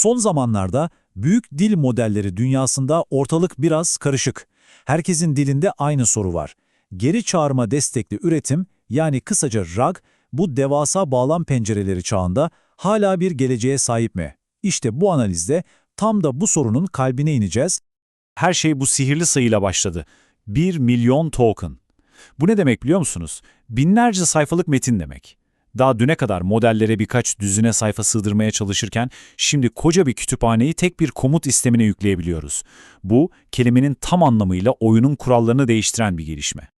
Son zamanlarda büyük dil modelleri dünyasında ortalık biraz karışık. Herkesin dilinde aynı soru var. Geri çağırma destekli üretim yani kısaca RAG bu devasa bağlam pencereleri çağında hala bir geleceğe sahip mi? İşte bu analizde tam da bu sorunun kalbine ineceğiz. Her şey bu sihirli sayıyla başladı. 1 milyon token. Bu ne demek biliyor musunuz? Binlerce sayfalık metin demek. Daha düne kadar modellere birkaç düzine sayfa sığdırmaya çalışırken şimdi koca bir kütüphaneyi tek bir komut istemine yükleyebiliyoruz. Bu, kelimenin tam anlamıyla oyunun kurallarını değiştiren bir gelişme.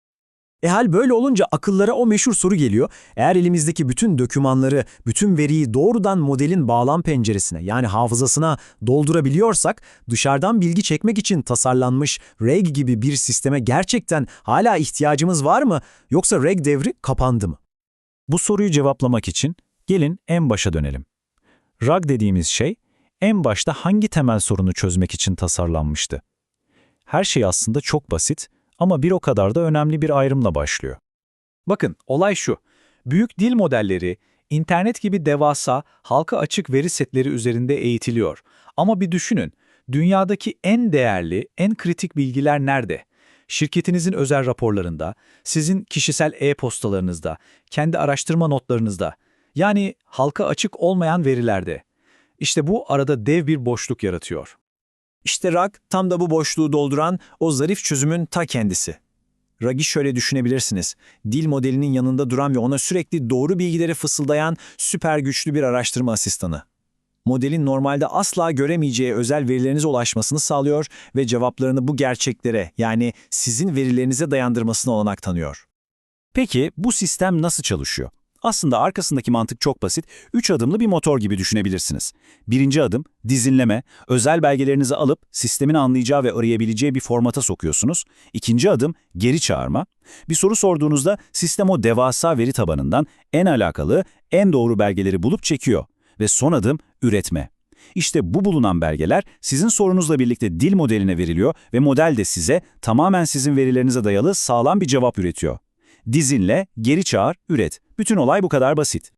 E böyle olunca akıllara o meşhur soru geliyor. Eğer elimizdeki bütün dokümanları, bütün veriyi doğrudan modelin bağlam penceresine yani hafızasına doldurabiliyorsak dışarıdan bilgi çekmek için tasarlanmış RAG gibi bir sisteme gerçekten hala ihtiyacımız var mı? Yoksa RAG devri kapandı mı? Bu soruyu cevaplamak için gelin en başa dönelim. RAG dediğimiz şey en başta hangi temel sorunu çözmek için tasarlanmıştı? Her şey aslında çok basit ama bir o kadar da önemli bir ayrımla başlıyor. Bakın olay şu. Büyük dil modelleri internet gibi devasa, halka açık veri setleri üzerinde eğitiliyor. Ama bir düşünün, dünyadaki en değerli, en kritik bilgiler nerede? Şirketinizin özel raporlarında, sizin kişisel e-postalarınızda, kendi araştırma notlarınızda, yani halka açık olmayan verilerde. İşte bu arada dev bir boşluk yaratıyor. İşte RAG tam da bu boşluğu dolduran o zarif çözümün ta kendisi. RAG'i şöyle düşünebilirsiniz. Dil modelinin yanında duran ve ona sürekli doğru bilgileri fısıldayan süper güçlü bir araştırma asistanı. Modelin normalde asla göremeyeceği özel verilerinize ulaşmasını sağlıyor ve cevaplarını bu gerçeklere yani sizin verilerinize dayandırmasına olanak tanıyor. Peki bu sistem nasıl çalışıyor? Aslında arkasındaki mantık çok basit. Üç adımlı bir motor gibi düşünebilirsiniz. Birinci adım dizinleme, özel belgelerinizi alıp sistemin anlayacağı ve arayabileceği bir formata sokuyorsunuz. İkinci adım geri çağırma. Bir soru sorduğunuzda sistem o devasa veri tabanından en alakalı, en doğru belgeleri bulup çekiyor. Ve son adım üretme. İşte bu bulunan belgeler sizin sorunuzla birlikte dil modeline veriliyor ve model de size tamamen sizin verilerinize dayalı sağlam bir cevap üretiyor. Dizinle, geri çağır, üret. Bütün olay bu kadar basit.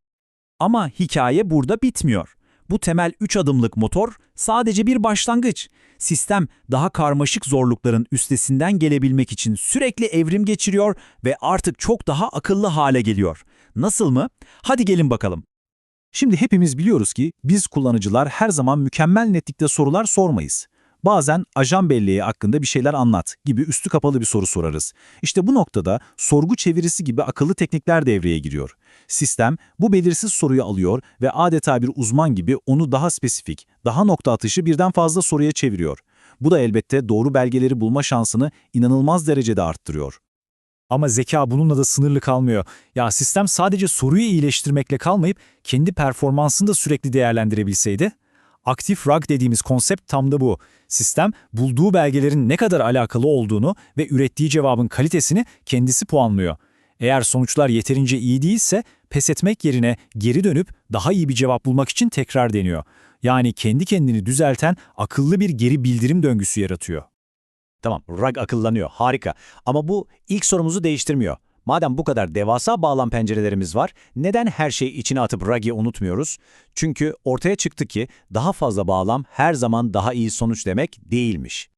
Ama hikaye burada bitmiyor. Bu temel 3 adımlık motor sadece bir başlangıç. Sistem daha karmaşık zorlukların üstesinden gelebilmek için sürekli evrim geçiriyor ve artık çok daha akıllı hale geliyor. Nasıl mı? Hadi gelin bakalım. Şimdi hepimiz biliyoruz ki biz kullanıcılar her zaman mükemmel netlikte sorular sormayız. Bazen ajan belleği hakkında bir şeyler anlat gibi üstü kapalı bir soru sorarız. İşte bu noktada sorgu çevirisi gibi akıllı teknikler devreye giriyor. Sistem bu belirsiz soruyu alıyor ve adeta bir uzman gibi onu daha spesifik, daha nokta atışı birden fazla soruya çeviriyor. Bu da elbette doğru belgeleri bulma şansını inanılmaz derecede arttırıyor. Ama zeka bununla da sınırlı kalmıyor. Ya sistem sadece soruyu iyileştirmekle kalmayıp kendi performansını da sürekli değerlendirebilseydi? Aktif RAG dediğimiz konsept tam da bu. Sistem bulduğu belgelerin ne kadar alakalı olduğunu ve ürettiği cevabın kalitesini kendisi puanlıyor. Eğer sonuçlar yeterince iyi değilse pes etmek yerine geri dönüp daha iyi bir cevap bulmak için tekrar deniyor. Yani kendi kendini düzelten akıllı bir geri bildirim döngüsü yaratıyor. Tamam, RAG akıllanıyor, harika. Ama bu ilk sorumuzu değiştirmiyor. Madem bu kadar devasa bağlam pencerelerimiz var, neden her şeyi içine atıp RAG'i unutmuyoruz? Çünkü ortaya çıktı ki daha fazla bağlam her zaman daha iyi sonuç demek değilmiş.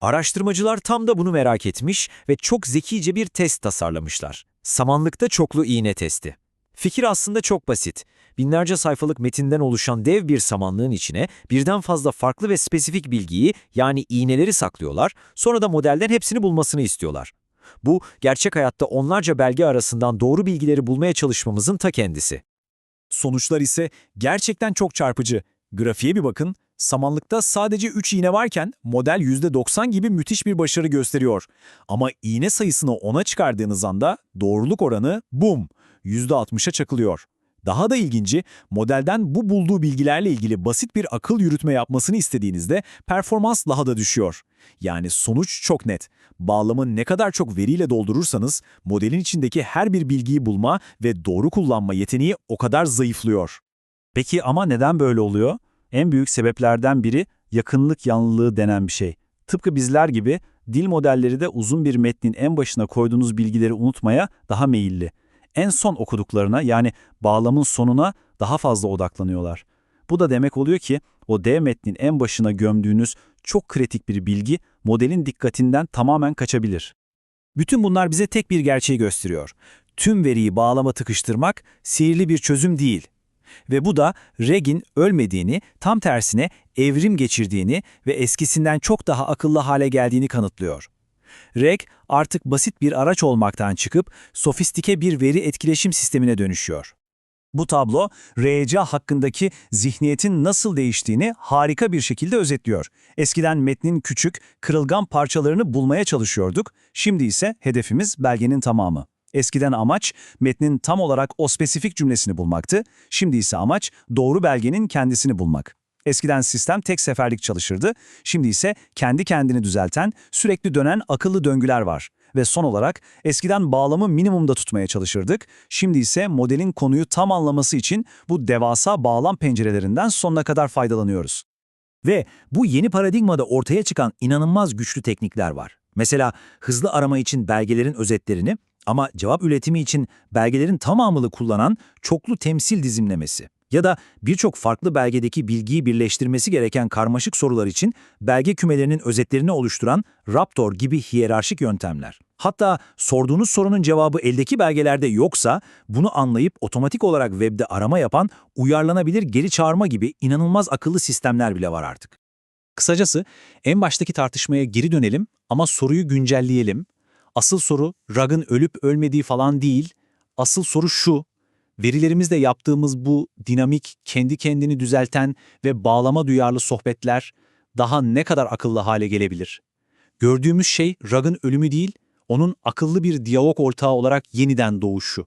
Araştırmacılar tam da bunu merak etmiş ve çok zekice bir test tasarlamışlar. Samanlıkta çoklu iğne testi. Fikir aslında çok basit. Binlerce sayfalık metinden oluşan dev bir samanlığın içine birden fazla farklı ve spesifik bilgiyi yani iğneleri saklıyorlar, sonra da modelden hepsini bulmasını istiyorlar. Bu, gerçek hayatta onlarca belge arasından doğru bilgileri bulmaya çalışmamızın ta kendisi. Sonuçlar ise gerçekten çok çarpıcı. Grafiğe bir bakın, samanlıkta sadece 3 iğne varken model %90 gibi müthiş bir başarı gösteriyor. Ama iğne sayısını 10'a çıkardığınız anda doğruluk oranı bum %60'a çakılıyor. Daha da ilginci, modelden bu bulduğu bilgilerle ilgili basit bir akıl yürütme yapmasını istediğinizde performans daha da düşüyor. Yani sonuç çok net. Bağlamı ne kadar çok veriyle doldurursanız modelin içindeki her bir bilgiyi bulma ve doğru kullanma yeteneği o kadar zayıflıyor. Peki ama neden böyle oluyor? En büyük sebeplerden biri yakınlık yanlılığı denen bir şey. Tıpkı bizler gibi dil modelleri de uzun bir metnin en başına koyduğunuz bilgileri unutmaya daha meyilli en son okuduklarına yani bağlamın sonuna daha fazla odaklanıyorlar. Bu da demek oluyor ki O dev metnin en başına gömdüğünüz çok kritik bir bilgi modelin dikkatinden tamamen kaçabilir. Bütün bunlar bize tek bir gerçeği gösteriyor. Tüm veriyi bağlama tıkıştırmak sihirli bir çözüm değil. Ve bu da Reg'in ölmediğini, tam tersine evrim geçirdiğini ve eskisinden çok daha akıllı hale geldiğini kanıtlıyor. Reg artık basit bir araç olmaktan çıkıp sofistike bir veri etkileşim sistemine dönüşüyor. Bu tablo, RCA hakkındaki zihniyetin nasıl değiştiğini harika bir şekilde özetliyor. Eskiden metnin küçük, kırılgan parçalarını bulmaya çalışıyorduk, şimdi ise hedefimiz belgenin tamamı. Eskiden amaç metnin tam olarak o spesifik cümlesini bulmaktı, şimdi ise amaç doğru belgenin kendisini bulmak. Eskiden sistem tek seferlik çalışırdı, şimdi ise kendi kendini düzelten, sürekli dönen akıllı döngüler var. Ve son olarak eskiden bağlamı minimumda tutmaya çalışırdık, şimdi ise modelin konuyu tam anlaması için bu devasa bağlam pencerelerinden sonuna kadar faydalanıyoruz. Ve bu yeni paradigmada ortaya çıkan inanılmaz güçlü teknikler var. Mesela hızlı arama için belgelerin özetlerini ama cevap üretimi için belgelerin tamamını kullanan çoklu temsil dizimlemesi. Ya da birçok farklı belgedeki bilgiyi birleştirmesi gereken karmaşık sorular için belge kümelerinin özetlerini oluşturan Raptor gibi hiyerarşik yöntemler. Hatta sorduğunuz sorunun cevabı eldeki belgelerde yoksa bunu anlayıp otomatik olarak webde arama yapan uyarlanabilir geri çağırma gibi inanılmaz akıllı sistemler bile var artık. Kısacası en baştaki tartışmaya geri dönelim ama soruyu güncelleyelim. Asıl soru Rug'ın ölüp ölmediği falan değil. Asıl soru şu. Verilerimizde yaptığımız bu dinamik, kendi kendini düzelten ve bağlama duyarlı sohbetler daha ne kadar akıllı hale gelebilir? Gördüğümüz şey Rug'ın ölümü değil, onun akıllı bir diyalog ortağı olarak yeniden doğuşu.